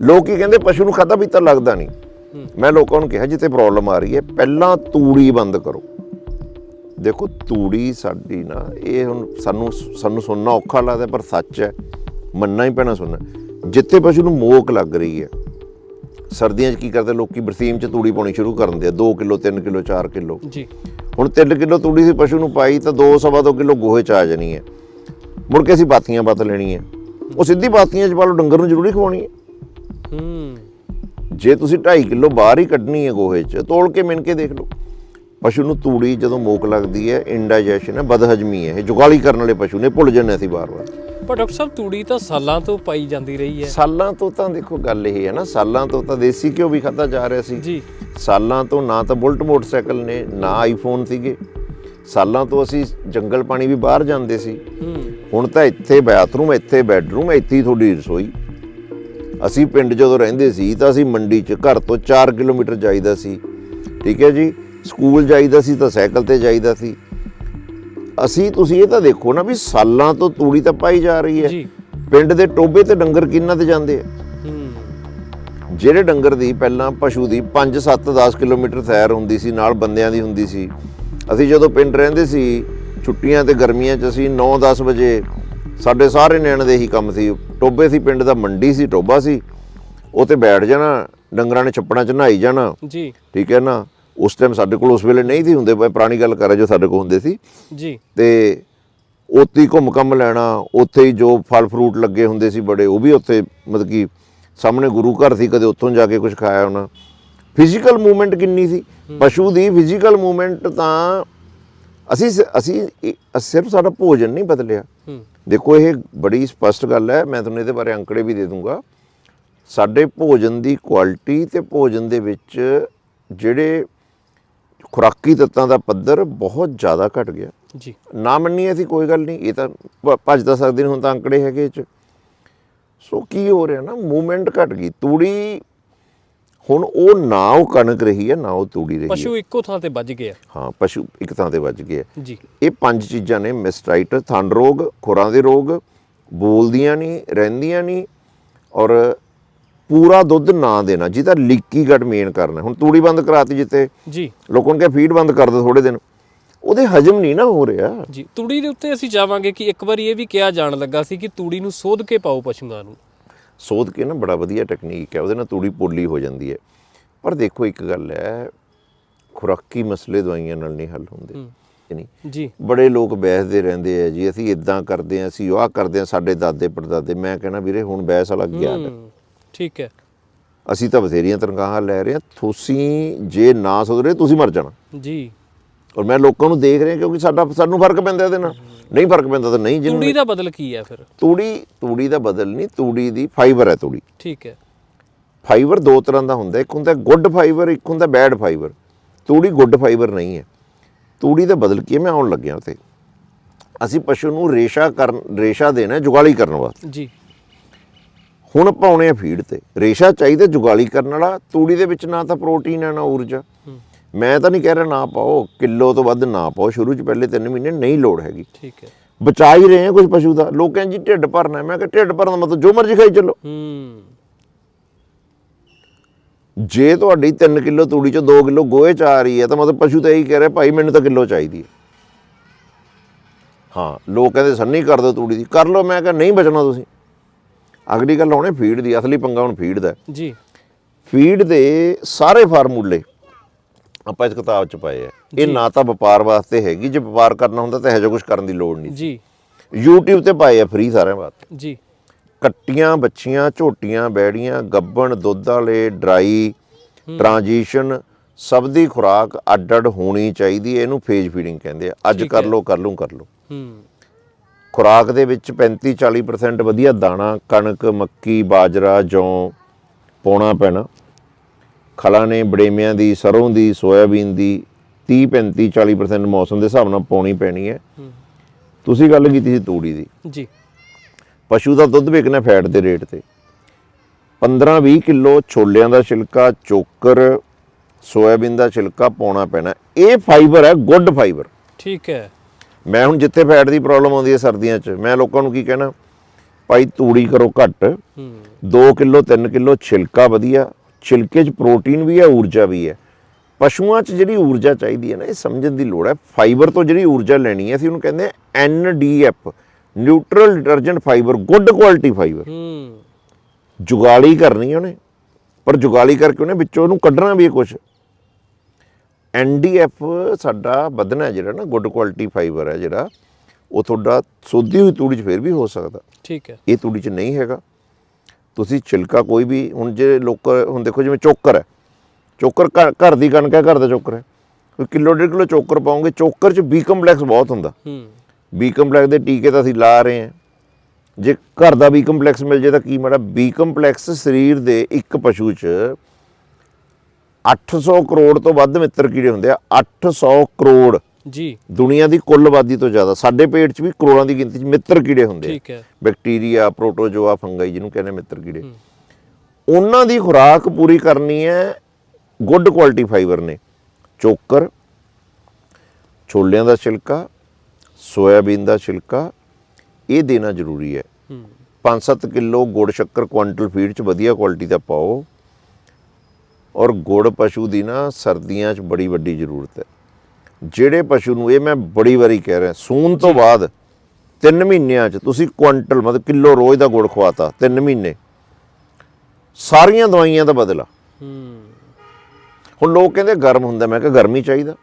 ਲੋਕ ਕੀ ਕਹਿੰਦੇ ਪਸ਼ੂ ਨੂੰ ਖਾਦਾ ਪੀਤਾ ਲੱਗਦਾ ਨਹੀਂ। ਮੈਂ ਲੋਕਾਂ ਨੂੰ ਕਿਹਾ ਜਿੱਥੇ ਪ੍ਰੋਬਲਮ ਆ ਰਹੀ ਹੈ ਪਹਿਲਾਂ ਤੂੜੀ ਬੰਦ ਕਰੋ। ਦੇਖੋ ਤੂੜੀ ਸਾਡੀ ਨਾ ਇਹ ਹੁਣ ਸਾਨੂੰ ਸਾਨੂੰ ਸੁਣਨਾ ਔਖਾ ਲੱਗਦਾ ਪਰ ਸੱਚ ਹੈ ਮੰਨਣਾ ਹੀ ਪੈਣਾ ਸੁਣਨਾ। ਜਿੱਥੇ ਪਸ਼ੂ ਨੂੰ ਮੋਕ ਲੱਗ ਰਹੀ ਹੈ ਸਰਦੀਆਂ 'ਚ ਕੀ ਕਰਦੇ ਲੋਕੀ? ਬਰਸੀਮ 'ਚ ਤੂੜੀ ਪਾਉਣੀ ਸ਼ੁਰੂ ਕਰ ਦਿੰਦੇ ਆ 2 ਕਿਲੋ 3 ਕਿਲੋ 4 ਕਿਲੋ। ਜੀ। ਹੁਣ 3 ਕਿਲੋ ਤੂੜੀ ਸੀ ਪਸ਼ੂ ਨੂੰ ਪਾਈ ਤਾਂ 2 ਸਵਾ 2 ਕਿਲੋ ਗੋਹੇ 'ਚ ਆ ਜਾਣੀ ਹੈ। ਮੁੜ ਕੇ ਅਸੀਂ ਬਾਤੀਆਂ ਬੱਤ ਲੈਣੀ ਹੈ ਉਹ ਸਿੱਧੀ ਬਾਤੀਆਂ 'ਚ ਪਾ ਲਓ ਡੰਗਰ ਨੂੰ ਜ਼ਰੂਰੀ ਖਵਾਉਣੀ ਹੈ। ਹੂੰ। ਜੇ ਤੁਸੀਂ 2.5 ਕਿਲੋ ਬਾਹਰ ਹੀ ਕੱਢਣੀ ਹੈ ਗੋਹੇ 'ਚ ਤੋਲ ਕੇ ਮਿਣ ਕੇ ਦੇਖ ਲਓ। ਪਸ਼ੂ ਨੂੰ ਤੂੜੀ ਜਦੋਂ ਮੋਕ ਲੱਗਦੀ ਹੈ ਇੰਡਾਈਜੈਸ਼ਨ ਹੈ ਬਦਹਜਮੀ ਹੈ ਇਹ ਜੁਗਾਲੀ ਕਰਨ ਵਾਲੇ ਪਸ਼ੂ ਨੇ ਭੁੱਲ ਜਾਂਦੇ ਅਸੀਂ ਵਾਰ-ਵਾਰ ਪਰ ਡਾਕਟਰ ਸਾਹਿਬ ਤੂੜੀ ਤਾਂ ਸਾਲਾਂ ਤੋਂ ਪਾਈ ਜਾਂਦੀ ਰਹੀ ਹੈ। ਸਾਲਾਂ ਤੋਂ ਤਾਂ ਦੇਖੋ ਗੱਲ ਇਹ ਹੈ ਨਾ ਸਾਲਾਂ ਤੋਂ ਤਾਂ ਦੇਸੀ ਘਿਓ ਵੀ ਖਾਧਾ ਜਾ ਰਿਹਾ ਸੀ। ਜੀ। ਸਾਲਾਂ ਤੋਂ ਨਾ ਤਾਂ ਬੁਲਟ ਮੋਟਰਸਾਈਕਲ ਨੇ ਨਾ ਆਈਫੋਨ ਸੀਗੇ। ਸਾਲਾਂ ਤੋਂ ਅਸੀਂ ਜੰਗਲ ਪਾਣੀ ਵੀ ਬਾਹਰ ਜਾਂਦੇ ਸੀ। ਹੁਣ ਤਾਂ ਇੱਥੇ ਬਾਥਰੂਮ ਇੱਥੇ ਬੈੱਡਰੂਮ ਇੱਥੇ ਹੀ ਤੁਹਾਡੀ ਰਸੋਈ। ਅਸੀਂ ਪਿੰਡ ਜਦੋਂ ਰਹਿੰਦੇ ਸੀ ਤਾਂ ਅਸੀਂ ਮੰਡੀ 'ਚ ਘਰ ਤੋਂ 4 ਕਿਲੋਮੀਟਰ ਜਾਈਦਾ ਸੀ। ਠੀਕ ਹੈ ਜੀ? ਸਕੂਲ ਜਾਈਦਾ ਸੀ ਤਾਂ ਸਾਈਕਲ ਤੇ ਜਾਈਦਾ ਸੀ। ਅਸੀਂ ਤੁਸੀਂ ਇਹ ਤਾਂ ਦੇਖੋ ਨਾ ਵੀ ਸਾਲਾਂ ਤੋਂ ਤੂੜੀ ਤਾਂ ਪਾਈ ਜਾ ਰਹੀ ਹੈ। ਪਿੰਡ ਦੇ ਟੋਬੇ ਤੇ ਡੰਗਰ ਕਿੰਨਾ ਤੇ ਜਾਂਦੇ ਆ? ਜਿਹੜੇ ਡੰਗਰ ਦੀ ਪਹਿਲਾਂ ਪਸ਼ੂ ਦੀ 5 7 10 ਕਿਲੋਮੀਟਰ ਸੈਰ ਹੁੰਦੀ ਸੀ ਨਾਲ ਬੰਦਿਆਂ ਦੀ ਹੁੰਦੀ ਸੀ। ਅਸੀਂ ਜਦੋਂ ਪਿੰਡ ਰਹਿੰਦੇ ਸੀ ਛੁੱਟੀਆਂ ਤੇ ਗਰਮੀਆਂ 'ਚ ਅਸੀਂ 9 10 ਵਜੇ ਸਾਡੇ ਸਾਰੇ ਨਿਆਣੇ ਦੇ ਹੀ ਕੰਮ ਸੀ। ਟੋਬੇ ਸੀ ਪਿੰਡ ਦਾ ਮੰਡੀ ਸੀ ਟੋਬਾ ਸੀ। ਉੱਥੇ ਬੈਠ ਜਾਣਾ ਡੰਗਰਾਂ ਨੇ ਛੱਪੜਾਂ 'ਚ ਨਹਾਈ ਜਾਣਾ। ਜੀ। ਠੀਕ ਹੈ ਨਾ? ਉਸ ਟਾਈਮ ਸਾਡੇ ਕੋਲ ਉਸ ਵੇਲੇ ਨਹੀਂ ਸੀ ਹੁੰਦੇ ਪੁਰਾਣੀ ਗੱਲ ਕਰ ਜੋ ਸਾਡੇ ਕੋਲ ਹੁੰਦੇ ਸੀ। ਜੀ। ਤੇ ਉੱਥੇ ਹੀ ਘੁੰਮ ਕੰਮ ਲੈਣਾ ਉੱਥੇ ਹੀ ਜੋ ਫਲ ਫਰੂਟ ਲੱਗੇ ਹੁੰਦੇ ਸੀ ਬੜੇ ਉਹ ਵੀ ਉੱਥੇ ਮਤਲਬ ਕਿ ਸਾਹਮਣੇ ਗੁਰੂ ਘਰ ਸੀ ਕਦੇ ਉੱਥੋਂ ਜਾ ਕੇ ਕੁਝ ਖਾਇਆ ਉਹਨਾਂ ਫਿਜ਼ੀਕਲ ਮੂਵਮੈਂਟ ਕਿੰਨੀ ਸੀ? ਪਸ਼ੂ ਦੀ ਫਿਜ਼ੀਕਲ ਮੂਵਮੈਂਟ ਤਾਂ ਅਸੀਂ ਅਸੀਂ ਸਿਰਫ ਸਾਡਾ ਭੋਜਨ ਨਹੀਂ ਬਦਲਿਆ। ਦੇਖੋ ਇਹ ਬੜੀ ਸਪਸ਼ਟ ਗੱਲ ਹੈ। ਮੈਂ ਤੁਹਾਨੂੰ ਇਹਦੇ ਬਾਰੇ ਅੰਕੜੇ ਵੀ ਦੇ ਦੂੰਗਾ। ਸਾਡੇ ਭੋਜਨ ਦੀ ਕੁਆਲਿਟੀ ਤੇ ਭੋਜਨ ਦੇ ਵਿੱਚ ਜਿਹੜੇ ਖੁਰਾਕੀ ਤੱਤਾਂ ਦਾ ਪੱਧਰ ਬਹੁਤ ਜ਼ਿਆਦਾ ਘਟ ਗਿਆ। ਜੀ। ਨਾ ਮੰਨੀਏ ਅਸੀਂ ਕੋਈ ਗੱਲ ਨਹੀਂ ਇਹ ਤਾਂ ਭੱਜ ਤਾਂ ਸਕਦੇ ਨਹੀਂ ਹੁਣ ਤਾਂ ਅੰਕੜੇ ਹੈਗੇ ਇਹ ਚ। ਸੋ ਕੀ ਹੋ ਰਿਹਾ ਨਾ ਮੂਵਮੈਂਟ ਘਟ ਗਈ। ਤੂੜੀ ਹੁਣ ਉਹ ਨਾ ਉਹ ਕਣਕ ਰਹੀ ਹੈ ਨਾ ਉਹ ਤੂੜੀ ਰਹੀ ਹੈ। ਪਸ਼ੂ ਇੱਕੋ ਥਾਂ ਤੇ ਵੱਜ ਗਿਆ ਹਾਂ ਪਸ਼ੂ ਇੱਕ ਥਾਂ ਤੇ ਵੱਜ ਗਏ ਆ। ਜੀ। ਇਹ ਪੰਜ ਚੀਜ਼ਾਂ ਨੇ ਮਿਸਟਾਈਟਸ ਥੰਡ ਰੋਗ ਖੁਰਾਂ ਦੇ ਰੋਗ ਬੋਲਦੀਆਂ ਨਹੀਂ ਰਹਿੰਦੀਆਂ ਨਹੀਂ ਔਰ ਪੂਰਾ ਦੁੱਧ ਨਾ ਦੇਣਾ ਜਿਹਦਾ ਲੀਕੀ ਗਟ ਮੇਨ ਕਰਨਾ ਹੁਣ ਤੂੜੀ ਬੰਦ ਕਰਾਤੀ ਜਿੱਤੇ ਜੀ। ਲੋਕਾਂ ਨੇ ਫੀਡ ਬੰਦ ਕਰ ਦਿਓ ਥੋੜੇ ਦਿਨ। ਉਹਦੇ ਹਜਮ ਨਹੀਂ ਨਾ ਹੋ ਰਿਹਾ। ਜੀ ਤੂੜੀ ਦੇ ਉੱਤੇ ਅਸੀਂ ਜਾਵਾਂਗੇ ਕਿ ਇੱਕ ਵਾਰੀ ਇਹ ਵੀ ਕਿਹਾ ਜਾਣ ਲੱਗਾ ਸੀ ਕਿ ਤੂੜੀ ਨੂੰ ਸੋਧ ਕੇ ਪਾਓ ਪਸ਼ੂਆਂ ਨੂੰ। ਸੋਧ ਕੇ ਨਾ ਬੜਾ ਵਧੀਆ ਟੈਕਨੀਕ ਹੈ ਉਹਦੇ ਨਾਲ ਤੂੜੀ ਪੋਲੀ ਹੋ ਜਾਂਦੀ ਹੈ। ਪਰ ਦੇਖੋ ਇੱਕ ਗੱਲ ਹੈ ਖੁਰਾਕੀ ਮਸਲੇ ਦਵਾਈਆਂ ਨਾਲ ਨਹੀਂ ਹੱਲ ਹੁੰਦੇ ਨਹੀਂ? ਜੀ। ਬੜੇ ਲੋਕ ਬਹਿਸਦੇ ਰਹਿੰਦੇ ਆ ਜੀ ਅਸੀਂ ਇਦਾਂ ਕਰਦੇ ਆ ਅਸੀਂ ਆਹ ਕਰਦੇ ਆ ਸਾਡੇ ਦਾਦੇ ਪੜਦਾਦੇ ਮੈਂ ਕਹਿੰਦਾ ਵੀਰੇ ਹੁਣ ਬਹਿਸ ਵਾਲਾ ਗਿਆ ਹੂੰ, ਠੀਕ ਹੈ। ਅਸੀਂ ਤਾਂ ਬਥੇਰੀਆਂ ਤਨਖਾਹਾਂ ਲੈ ਰਹੇ ਆ ਤੁਸੀਂ ਜੇ ਨਾ ਸੁਧਰੇ ਤੁਸੀਂ ਮਰ ਜਾਣਾ। ਜੀ। ਔਰ ਮੈਂ ਲੋਕਾਂ ਨੂੰ ਦੇਖ ਰਿਹਾ ਕਿਉਂਕਿ ਸਾਡਾ ਸਾਨੂੰ ਫ਼ਰਕ ਪੈਂਦਾ ਇਹਦੇ ਨਾਲ। ਨਹੀਂ ਫ਼ਰਕ ਪੈਂਦਾ ਤਾਂ ਨਹੀਂ ਜਿਹਨੂੰ ਤੂੜੀ ਦਾ ਬਦਲ ਕੀ ਹੈ ਫਿਰ? ਤੂੜੀ ਤੂੜੀ ਦਾ ਬਦਲ ਨਹੀਂ ਤੂੜੀ ਦੀ ਫਾਈਬਰ ਹੈ ਤੂੜੀ। ਠੀਕ ਹੈ। ਫਾਈਬਰ ਦੋ ਤਰ੍ਹਾਂ ਦਾ ਹੁੰਦਾ ਇੱਕ ਹੁੰਦਾ ਗੁੱਡ ਫਾਈਬਰ ਇੱਕ ਹੁੰਦਾ ਬੈਡ ਫਾਈਬਰ ਤੂੜੀ ਗੁੱਡ ਫਾਈਬਰ ਨਹੀਂ ਹੈ। ਤੂੜੀ ਦਾ ਬਦਲ ਕੀ ਹੈ? ਮੈਂ ਆਉਣ ਲੱਗਿਆ ਉਤੇ ਅਸੀਂ ਪਸ਼ੂ ਨੂੰ ਰੇਸ਼ਾ ਕਰਨ ਰੇਸ਼ਾ ਦੇਣਾ ਜੁਗਾਲੀ ਕਰਨ ਵਾਸਤੇ। ਜੀ। ਹੁਣ ਪਾਉਣੇ ਆ ਫੀਡ ਤੇ। ਰੇਸ਼ਾ ਚਾਹੀਦਾ ਜੁਗਾਲੀ ਕਰਨ ਵਾਲਾ। ਤੂੜੀ ਦੇ ਵਿੱਚ ਨਾ ਤਾਂ ਪ੍ਰੋਟੀਨ ਹੈ ਨਾ ਊਰਜਾ। ਮੈਂ ਤਾਂ ਨਹੀਂ ਕਹਿ ਰਿਹਾ ਨਾ ਪਾਓ ਕਿਲੋ ਤੋਂ ਵੱਧ ਨਾ ਪਾਓ ਸ਼ੁਰੂ ਚ ਪਹਿਲੇ 3 ਮਹੀਨੇ ਨਹੀਂ ਲੋੜ ਹੈਗੀ। ਠੀਕ ਹੈ। ਬਚਾ ਹੀ ਰਹੇ ਆ ਕੁਝ ਪਸ਼ੂ ਦਾ। ਲੋਕ ਕਹਿੰਦੇ ਜੀ ਢਿੱਡ ਭਰਨਾ। ਮੈਂ ਕਿਹਾ ਢਿੱਡ ਭਰਨ ਦਾ ਮਤਲਬ ਜੋ ਮਰਜ਼ੀ ਖਾਈ ਚੱਲੋ। ਹੂੰ। ਜੇ ਤੁਹਾਡੀ 3 ਕਿਲੋ ਤੂੜੀ ਚੋਂ 2 ਕਿਲੋ ਗੋਹੇ ਚ ਆ ਰਹੀ ਹੈ ਤਾਂ ਮਤਲਬ ਪਸ਼ੂ ਤਾਂ ਇਹੀ ਕਹਿ ਰਿਹਾ ਭਾਈ ਮੈਨੂੰ ਤਾਂ ਕਿਲੋ ਚਾਹੀਦੀ ਹੈ। ਹਾਂ ਲੋਕ ਕਹਿੰਦੇ ਸੰਨੀ ਕਰ ਦਿਓ ਤੂੜੀ ਦੀ। ਕਰ ਲਓ ਮੈਂ ਕਿਹਾ ਨਹੀਂ ਬਚਣਾ ਤੁਸੀਂ। ਅਗਲੀ ਗੱਲ ਆਉਣੇ ਫੀਡ ਦੀ। ਅਸਲੀ ਪੰਗਾ ਹੁਣ ਫੀਡ ਦਾ। ਜੀ। ਫੀਡ ਦੇ ਸਾਰੇ ਫਾਰਮੂਲੇ ਆਪਾਂ ਇਸ ਕਿਤਾਬ ਚ ਪਾਏ ਆ। ਇਹ ਨਾ ਤਾਂ ਵਪਾਰ ਵਾਸਤੇ ਹੈਗੀ ਜੇ ਵਪਾਰ ਕਰਨਾ ਹੁੰਦਾ ਤਾਂ ਇਹੋ ਜਿਹਾ ਕੁਝ ਕਰਨ ਦੀ ਲੋੜ ਨਹੀਂ ਜੀ। YouTube ਤੇ ਪਾਏ ਆ ਫ੍ਰੀ ਸਾਰਿਆਂ ਵਾਸਤੇ। ਜੀ। ਕੱਟੀਆਂ ਬੱਚੀਆਂ ਝੋਟੀਆਂ ਬੈੜੀਆਂ ਗੱਬਣ ਦੁੱਧ ਵਾਲੇ ਡਰਾਈ ਟ੍ਰਾਂਜੀਸ਼ਨ ਸਭ ਦੀ ਖੁਰਾਕ ਅੱਡ ਅੱਡ ਹੋਣੀ ਚਾਹੀਦੀ ਹੈ ਇਹਨੂੰ ਫੇਜ ਫੀਡਿੰਗ ਕਹਿੰਦੇ ਆ। ਅੱਜ ਕਰ। ਲਓ ਕਰ ਲਓ ਕਰ ਲਓ। ਹੂੰ। ਖੁਰਾਕ ਦੇ ਵਿੱਚ 35 40% ਵਧੀਆ ਦਾਣਾ ਕਣਕ ਮੱਕੀ ਬਾਜਰਾ ਜੌਂ ਪਾਉਣਾ ਪੈਣਾ। ਖਲਾਂ ਨੇ ਬੜੇਮਿਆਂ ਦੀ ਸਰੋਂ ਦੀ ਸੋਇਆਬੀਨ ਦੀ 30 35 40% ਮੌਸਮ ਦੇ ਹਿਸਾਬ ਨਾਲ ਪਾਉਣੀ ਪੈਣੀ ਹੈ। ਤੁਸੀਂ ਗੱਲ ਕੀਤੀ ਸੀ ਤੂੜੀ ਦੀ। ਜੀ। ਪਸ਼ੂ ਦਾ ਦੁੱਧ ਵਿਕਣਾ ਫੈਟ ਦੇ ਰੇਟ ਤੇ। 15-20 ਕਿਲੋ ਛੋਲਿਆਂ ਦਾ ਛਿਲਕਾ ਚੋਕਰ ਸੋਇਆਬੀਨ ਦਾ ਛਿਲਕਾ ਪਾਉਣਾ ਪੈਣਾ। ਇਹ ਫਾਈਬਰ ਹੈ ਗੁੱਡ ਫਾਈਬਰ ਠੀਕ ਹੈ। ਮੈਂ ਹੁਣ ਜਿੱਥੇ ਫੈਟ ਦੀ ਪ੍ਰੋਬਲਮ ਆਉਂਦੀ ਹੈ ਸਰਦੀਆਂ 'ਚ ਮੈਂ ਲੋਕਾਂ ਨੂੰ ਕੀ ਕਹਿਣਾ ਭਾਈ ਤੂੜੀ ਕਰੋ ਘੱਟ। ਹੂੰ। 2 ਕਿਲੋ 3 ਕਿਲੋ ਛਿਲਕਾ ਵਧੀਆ ਛਿਲਕੇ 'ਚ ਪ੍ਰੋਟੀਨ ਵੀ ਹੈ ਊਰਜਾ ਵੀ ਹੈ। ਪਸ਼ੂਆਂ 'ਚ ਜਿਹੜੀ ਊਰਜਾ ਚਾਹੀਦੀ ਹੈ ਨਾ ਇਹ ਸਮਝਣ ਦੀ ਲੋੜ ਹੈ। ਫਾਈਬਰ ਤੋਂ ਜਿਹੜੀ ਊਰਜਾ ਲੈਣੀ ਹੈ ਅਸੀਂ ਉਹਨੂੰ ਕਹਿੰਦੇ ਆ NDF neutral detergent fibre good quality fibre. ਹੂੰ। ਜੁਗਾਲੀ ਕਰਨੀ ਉਹਨੇ ਪਰ ਜੁਗਾਲੀ ਕਰਕੇ ਉਹਨੇ ਵਿੱਚੋਂ ਉਹਨੂੰ ਕੱਢਣਾ ਵੀ ਕੁਝ ਐਨਡੀਐਫ ਸਾਡਾ ਵਧਣਾ ਜਿਹੜਾ ਨਾ ਗੁੱਡ ਕੁਆਲਿਟੀ ਫਾਈਬਰ ਹੈ ਜਿਹੜਾ ਉਹ ਤੁਹਾਡਾ ਸੋਧੀ ਹੋਈ ਤੂੜੀ 'ਚ ਫਿਰ ਵੀ ਹੋ ਸਕਦਾ। ਠੀਕ ਹੈ। ਇਹ ਤੂੜੀ 'ਚ ਨਹੀਂ ਹੈਗਾ। ਤੁਸੀਂ ਛਿਲਕਾ ਕੋਈ ਵੀ ਹੁਣ ਜੇ ਲੋਕ ਹੁਣ ਦੇਖੋ ਜਿਵੇਂ ਚੋਕਰ ਹੈ। ਚੋਕਰ ਘਰ- ਦੀ ਕਣਕ ਹੈ ਘਰ ਦਾ ਚੋਕਰ ਹੈ। ਕੋਈ ਕਿਲੋ ਡੇਢ ਕਿਲੋ ਚੋਕਰ ਪਾਉਂਗੇ ਚੋਕਰ 'ਚ ਬੀ ਕੰਪਲੈਕਸ ਬਹੁਤ ਹੁੰਦਾ। ਹੂੰ। ਬੀ ਕੰਪਲੈਕਸ ਦੇ ਟੀਕੇ ਤਾਂ ਅਸੀਂ ਲਾ ਰਹੇ ਹਾਂ। ਜੇ ਘਰ ਦਾ ਬੀ ਕੰਪਲੈਕਸ ਮਿਲ ਜੇ ਤਾਂ ਕੀ ਮਾੜਾ ਬੀ ਕੰਪਲੈਕਸ ਸਰੀਰ ਦੇ ਇੱਕ ਪਸ਼ੂ 'ਚ 800 ਕਰੋੜ ਤੋਂ ਵੱਧ ਮਿੱਤਰ ਕੀੜੇ ਹੁੰਦੇ ਆ। 800 ਕਰੋੜ ਜੀ। ਦੁਨੀਆ ਦੀ ਕੁੱਲ ਆਬਾਦੀ ਤੋਂ ਜ਼ਿਆਦਾ ਸਾਡੇ ਪੇਟ 'ਚ ਵੀ ਕਰੋੜਾਂ ਦੀ ਗਿਣਤੀ 'ਚ ਮਿੱਤਰ ਕੀੜੇ ਹੁੰਦੇ ਆ। ਠੀਕ ਹੈ। ਬੈਕਟੀਰੀਆ ਪ੍ਰੋਟੋਜੋਆ ਫੰਗਾਈ ਜਿਹਨੂੰ ਕਹਿੰਦੇ ਮਿੱਤਰ ਕੀੜੇ। ਉਹਨਾਂ ਦੀ ਖੁਰਾਕ ਪੂਰੀ ਕਰਨੀ ਹੈ ਗੁੱਡ ਕੁਆਲਿਟੀ ਫਾਈਬਰ ਨੇ। ਚੋਕਰ ਛੋਲਿਆਂ ਦਾ ਛਿਲਕਾ ਸੋਇਆਬੀਨ ਦਾ ਛਿਲਕਾ ਇਹ ਦੇਣਾ ਜ਼ਰੂਰੀ ਹੈ। ਹੂੰ। 5-7 ਕਿਲੋ ਗੁੜ ਸ਼ੱਕਰ ਕੁਆਂਟਲ ਫੀਡ ਚ ਵਧੀਆ ਕੁਆਲਿਟੀ ਦਾ ਪਾਓ। ਔਰ ਗੁੜ ਪਸ਼ੂ ਦੀ ਨਾ ਸਰਦੀਆਂ ਚ ਬੜੀ ਵੱਡੀ ਜ਼ਰੂਰਤ ਹੈ। ਜਿਹੜੇ ਪਸ਼ੂ ਨੂੰ ਇਹ ਮੈਂ ਬੜੀ ਵਾਰੀ ਕਹਿ ਰਿਹਾ ਸੂਨ ਤੋਂ ਬਾਅਦ 3 ਮਹੀਨਿਆਂ ਚ ਤੁਸੀਂ ਕੁਆਂਟਲ ਮਤਲਬ ਕਿਲੋ ਰੋਜ਼ ਦਾ ਗੁੜ ਖਵਾਤਾ 3 ਮਹੀਨੇ। ਸਾਰੀਆਂ ਦਵਾਈਆਂ ਦਾ ਬਦਲਾ। ਹੂੰ। ਹੁਣ ਲੋਕ ਕਹਿੰਦੇ ਗਰਮ ਹੁੰਦਾ ਮੈਂ ਕਿਹਾ ਗਰਮੀ ਚਾਹੀਦਾ।